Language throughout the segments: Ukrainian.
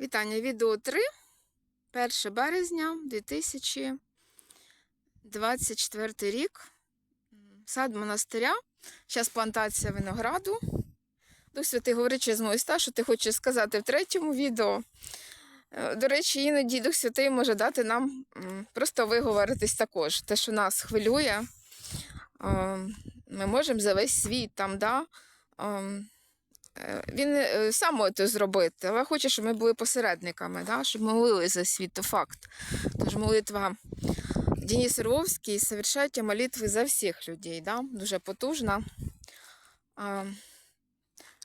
Вітання. Відео 3, 1 березня 2024 рік. Сад монастиря. Зараз плантація винограду. Дух Святий через мою ста, що ти хочеш сказати в третьому відео. Е, До речі, іноді Дух Святий може дати нам просто виговоритись також. Те, що нас хвилює. Е, Ми можемо за весь світ там, да? Він е, сам може це зробити, але хоче, щоб ми були посередниками, да? щоб молили за світ, то факт. Тож молитва Денис Орловський «Совершайте молитви за всіх людей. Да? Дуже потужна.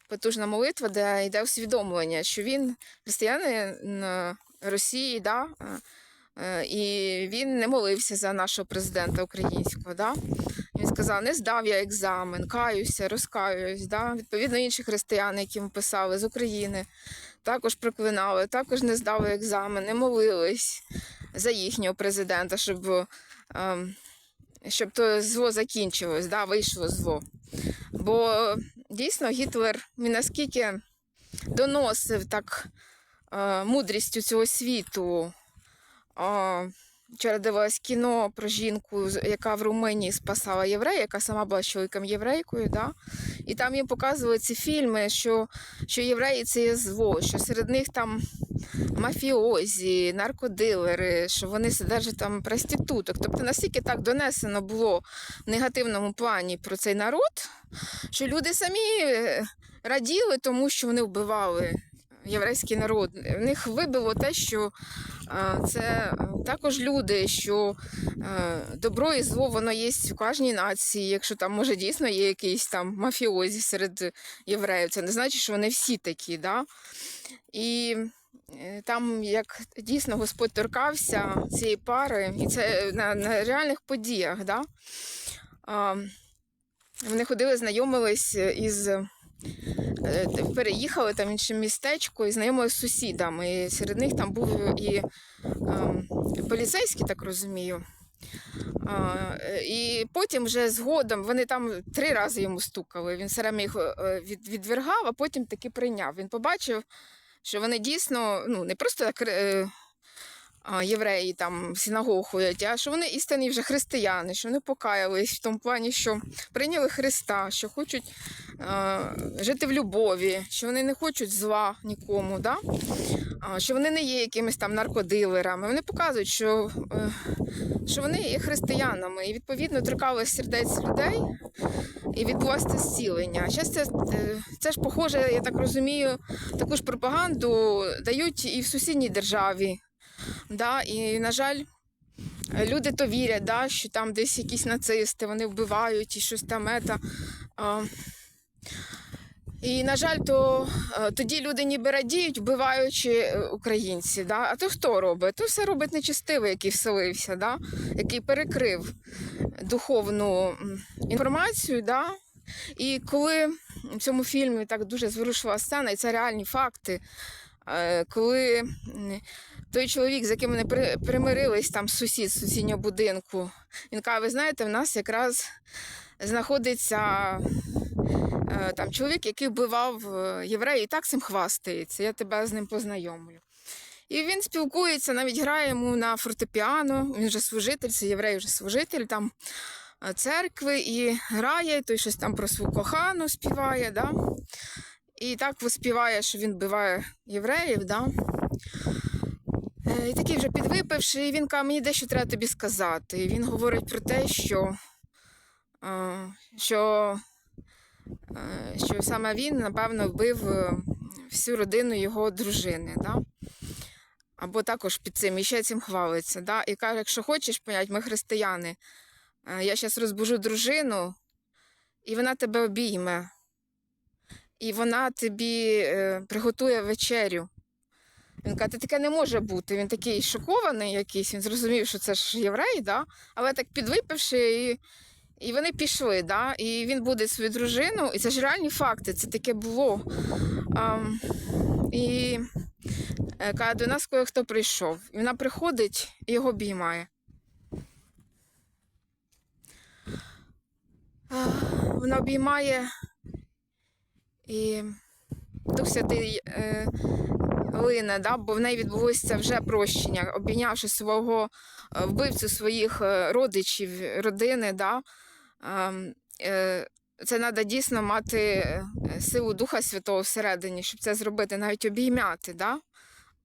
Потужна молитва, де йде усвідомлення, що він християнин Росії, да? е, е, і він не молився за нашого президента українського. Да? Сказав: не здав я екзамен, каюся, розкаюсь. Да? Відповідно, інші християни, які ми писали з України, також проклинали, також не здали екзамен, не молились за їхнього президента, щоб, ем, щоб то зло закінчилось, да? вийшло зло. Бо дійсно Гітлер наскільки доносив так е, мудрістю цього світу. Вчора дивилась кіно про жінку, яка в Румунії спасала єврея, яка сама була чоловіком єврейкою. Да? І там їм показували ці фільми, що, що євреї це є зло, що серед них там мафіозі, наркодилери, що вони содержать там проституток. Тобто настільки так донесено було в негативному плані про цей народ, що люди самі е, раділи тому, що вони вбивали єврейський народ. В них вибило те, що е, це е, також люди, що е, добро і зло воно є в кожній нації. Якщо там може дійсно є якийсь там мафіозі серед євреїв, це не значить, що вони всі такі. Да? І там як дійсно Господь торкався цієї пари, і це на, на реальних подіях. Да? А, вони ходили, знайомились із переїхали там в інше містечко і знайомилися з сусідами. І серед них там був і ем, поліцейський, так розумію. А, е, і потім вже згодом вони там три рази йому стукали. Він все время їх е, від, відвергав, а потім таки прийняв. Він побачив, що вони дійсно ну, не просто так. А, Євреї там в синагогу ходять, а що вони істинні вже християни, що вони покаялись в тому плані, що прийняли Христа, що хочуть е, жити в любові, що вони не хочуть зла нікому, да? а, що вони не є якимись там наркодилерами. Вони показують, що, е, що вони є християнами і відповідно торкали сердець людей і відбулося зцілення. Зараз це, е, це ж похоже, я так розумію, таку ж пропаганду дають і в сусідній державі. Да? І, на жаль, люди то вірять, да, що там десь якісь нацисти, вони вбивають і щось там. Ета. І, на жаль, то е, тоді люди ніби радіють, вбиваючи е, українців. Да? А то хто робить? То все робить нечистивий, який вселився, да? який перекрив духовну інформацію. Да? І коли в цьому фільмі так дуже зворушила сцена, і це реальні факти, е, коли той чоловік, з яким вони примирились, там сусід сусіднього будинку, він каже, ви знаєте, в нас якраз знаходиться е, там чоловік, який вбивав е, євреїв, і так цим хвастається. Я тебе з ним познайомлю. І він спілкується, навіть грає йому на фортепіано. Він вже служитель, це єврей вже служитель там е, церкви, і грає, той щось там про свою кохану співає. Да? І так співає, що він вбиває євреїв. Да? І такий вже підвипивши, і він каже, мені дещо треба тобі сказати. І він говорить про те, що, е, що, е, що саме він, напевно, вбив е, всю родину його дружини. Да? Або також під цим, і ще цим хвалиться. Да? І каже, якщо хочеш понять, ми християни, я зараз розбужу дружину, і вона тебе обійме. І вона тобі приготує вечерю. Він каже, таке не може бути. Він такий шокований якийсь, він зрозумів, що це ж єврей, да? але так підвипивши, і, і вони пішли. Да? І він буде свою дружину, і це ж реальні факти, це таке було. А, і е, каже, до нас кое-хто прийшов. І вона приходить і його обіймає. Вона обіймає і Дух Святий е, лине, да, бо в неї відбулося вже прощення, обійнявши свого е, вбивцю своїх е, родичів, родини. Да, ем, е, це треба дійсно мати силу Духа Святого всередині, щоб це зробити, навіть обійняти, да?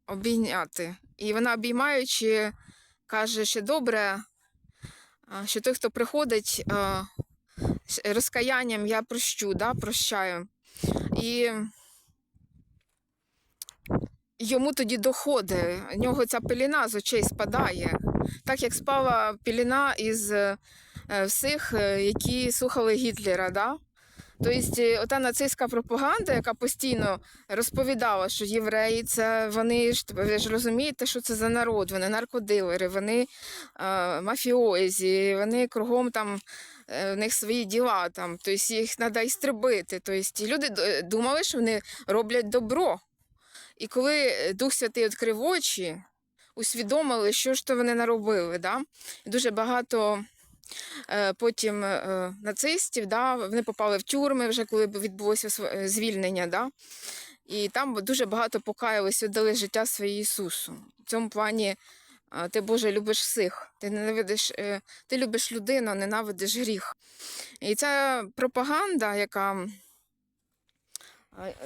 обійняти. І вона обіймаючи, каже, що добре, що той, хто приходить розкаянням, я прощу, да? прощаю. І йому тоді доходить, в нього ця пеліна з очей спадає, так як спала пеліна із е, всіх, е, які слухали Гітлера. Да? Тобто, е, ота нацистська пропаганда, яка постійно розповідала, що євреї це вони ж ви ж розумієте, що це за народ, вони наркодилери, вони е, мафіозі, вони кругом там в них свої діла, там, тобто їх треба істребити. Тобто, люди думали, що вони роблять добро. І коли Дух Святий відкрив очі, усвідомили, що ж то вони наробили. Да? Дуже багато е, потім е, нацистів, да, вони попали в тюрми, вже коли відбулося е, звільнення. Да? І там дуже багато покаялись, віддали життя своє Ісусу. В цьому плані е, ти, Боже, любиш всіх. Ти ненавидиш, е, ти любиш людину, ненавидиш гріх. І ця пропаганда, яка е,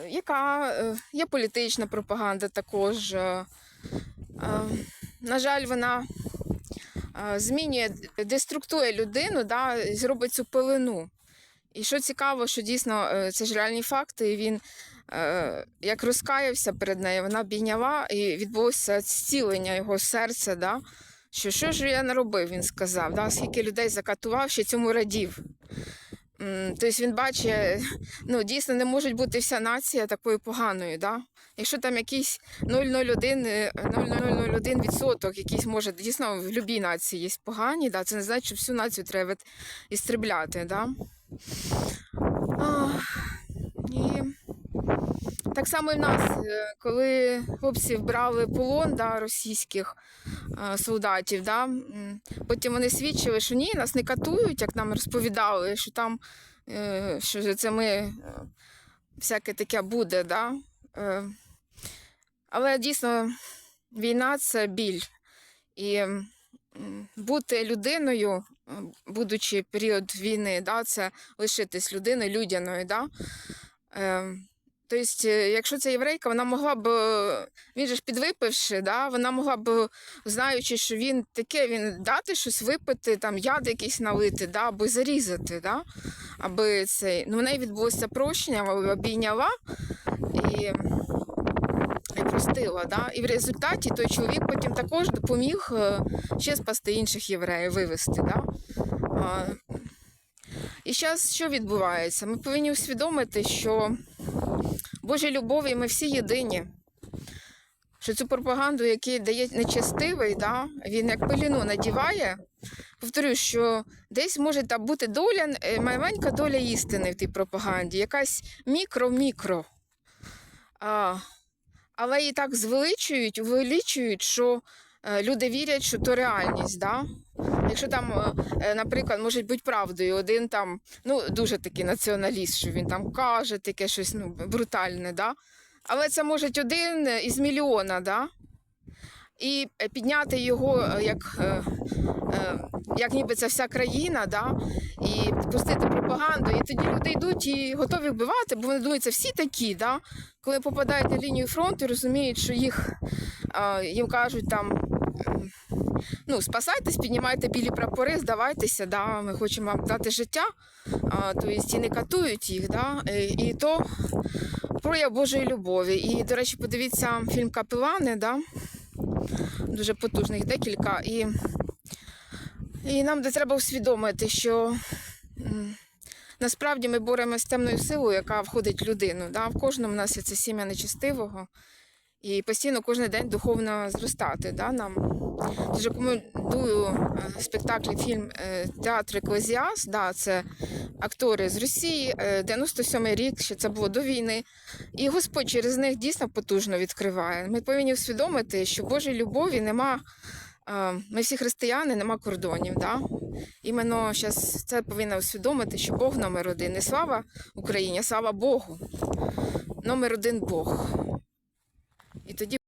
яка е, є політична пропаганда також. е, е, На жаль, вона е, змінює, деструктує людину, да, зробить цю пилину. І що цікаво, що дійсно е, це ж реальні факти, і він е, як розкаявся перед нею, вона обійняла і відбулося зцілення його серця. Да? Що що ж я наробив, він сказав, да? скільки людей закатував, ще цьому радів. Тобто він бачить, ну дійсно не може бути вся нація такою поганою. Да? Якщо там якийсь 0,01 е, 0,001 відсоток, якийсь може дійсно в будь-якій нації є погані, да? це не значить, що всю націю треба істребляти. Да? А, і так само і в нас, е, коли хлопців брали полон да, російських е, солдатів, да, потім вони свідчили, що ні, нас не катують, як нам розповідали, що там е, що це ми всяке таке буде. Да? Але дійсно війна це біль. І бути людиною, будучи період війни, да, це лишитись людиною людяною. Да? Е, Тобто, е, якщо це єврейка, вона могла б, е, він же ж підвипивши, да, вона могла б, знаючи, що він таке, він дати щось випити, там яд якийсь налити, да, або зарізати, да, аби цей. Ну, в неї відбулося прощення, вона обійняла і, і простила. Да. І в результаті той чоловік потім також допоміг е, ще спасти інших євреїв, вивезти. Да. І зараз що відбувається? Ми повинні усвідомити, що Божій любові ми всі єдині. Що цю пропаганду, яку дає нечестивий, да, він як пиліну надіває. Повторюю, що десь може та бути доля, е, маленька доля істини в тій пропаганді, якась мікро-мікро. А, але її так звеличують, увеличують, що люди вірять, що то реальність. Да? Якщо там, е, е, наприклад, може бути правдою, один там, ну, дуже такий націоналіст, що він там каже таке щось ну, брутальне, да? але це може один із мільйона, да? і е, підняти його е, як, е, е, як ніби це вся країна, да? і пустити пропаганду. І тоді люди йдуть і готові вбивати, бо вони думають, це всі такі. Да? Коли попадають на лінію фронту, розуміють, що їх е, їм кажуть там. Ну, спасайтесь, піднімайте білі прапори, здавайтеся, да, ми хочемо вам дати життя, а, тобто і не катують їх, да, і, і то прояв Божої любові. І, до речі, подивіться фільм Капелани, да, дуже потужних декілька. І, і нам де треба усвідомити, що насправді ми боремося з темною силою, яка входить в людину. Да? В кожному в нас є це сім'я нечестивого. І постійно кожен день духовно зростати да, нам. Дуже рекомендую е, спектакль, фільм е, Театр Еклезіас. Да, це актори з Росії, е, 97-й рік, ще це було до війни. І Господь через них дійсно потужно відкриває. Ми повинні усвідомити, що Божій любові нема. е, Ми всі християни, нема кордонів. Да? Іменно зараз це повинно усвідомити, що Бог номер один. Не слава Україні, а слава Богу. Номер один Бог. І тоді